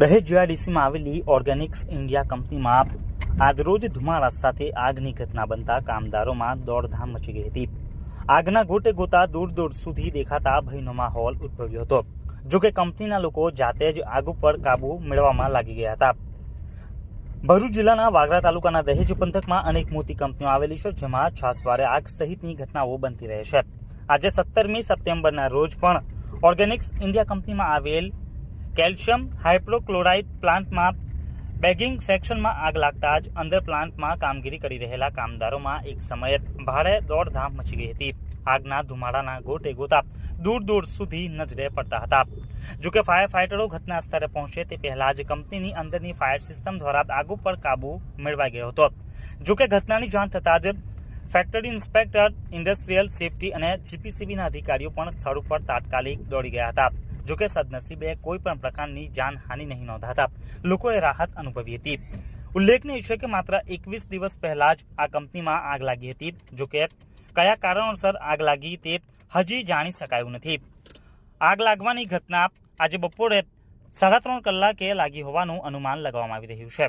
દહેજ જીઆઈડીસીમાં આવેલી Organics India કંપનીમાં આજરોજ ધુમાડા સાથે આગની ઘટના બનતા કામદારોમાં દોડધામ મચી ગઈ હતી. આગના ગોટે ગોતા દૂર દૂર સુધી દેખાતા ભયનો માહોલ ઉદ્ભવ્યો હતો. જો કે કંપનીના લોકો જાતે જ આગ ઉપર કાબુ મેળવવામાં લાગી ગયા હતા. ભરૂચ જિલ્લાના વાગરા તાલુકાના દહેજ પંથકમાં અનેક મોટી કંપનીઓ આવેલી છે, જેમાં છાસવારે આગ સહિતની ઘટનાઓ બનતી રહે છે. આજે સત્તરમી સપ્ટેમ્બરના રોજ પણ ઓર્ગેનિક્સ ઇન્ડિયા કંપનીમાં આવેલ કેલ્શિયમ હાઇડ્રોક્લોરાઇડ પ્લાન્ટમાં બેગિંગ સેક્શનમાં આગ લાગતા જ અંદર પ્લાન્ટમાં કામગીરી કરી રહેલા કામદારોમાં એક સમયે ભારે દોડધામ મચી ગઈ હતી. આગના ધુમાડાના ગોટે ગોતા દૂર દૂર સુધી નજરે પડતા હતા. જોકે ફાયર ફાઇટરો ઘટના સ્થળે પહોંચે તે પહેલા જ કંપનીની અંદરની ફાયર સિસ્ટમ દ્વારા આગ ઉપર કાબુ મેળવાઈ ગયો હતો. જોકે ઘટનાની જાણ થતાં જ ફેક્ટરી ઇન્સ્પેક્ટર, ઇન્ડસ્ટ્રીયલ સેફટી અને જીપીસીબીના અધિકારીઓ પણ સ્થળ ઉપર તાત્કાલિક દોડી ગયા હતા. જોકે સદનસીબે કોઈ પણ પ્રકારની જાનહાનિ નહીં નોંધાતા લોકોએ રાહત અનુભવી હતી. ઉલ્લેખનીય છે કે માત્ર એકવીસ દિવસ પહેલા જ આ કંપનીમાં આગ લાગી હતી. જોકે કયા કારણોસર આગ લાગી તે હજી જાણી શકાયું નથી. આગ લાગવાની ઘટના આજે બપોરે સાડા ત્રણ કલાકે લાગી હોવાનું અનુમાન લગાવવામાં આવી રહ્યું છે.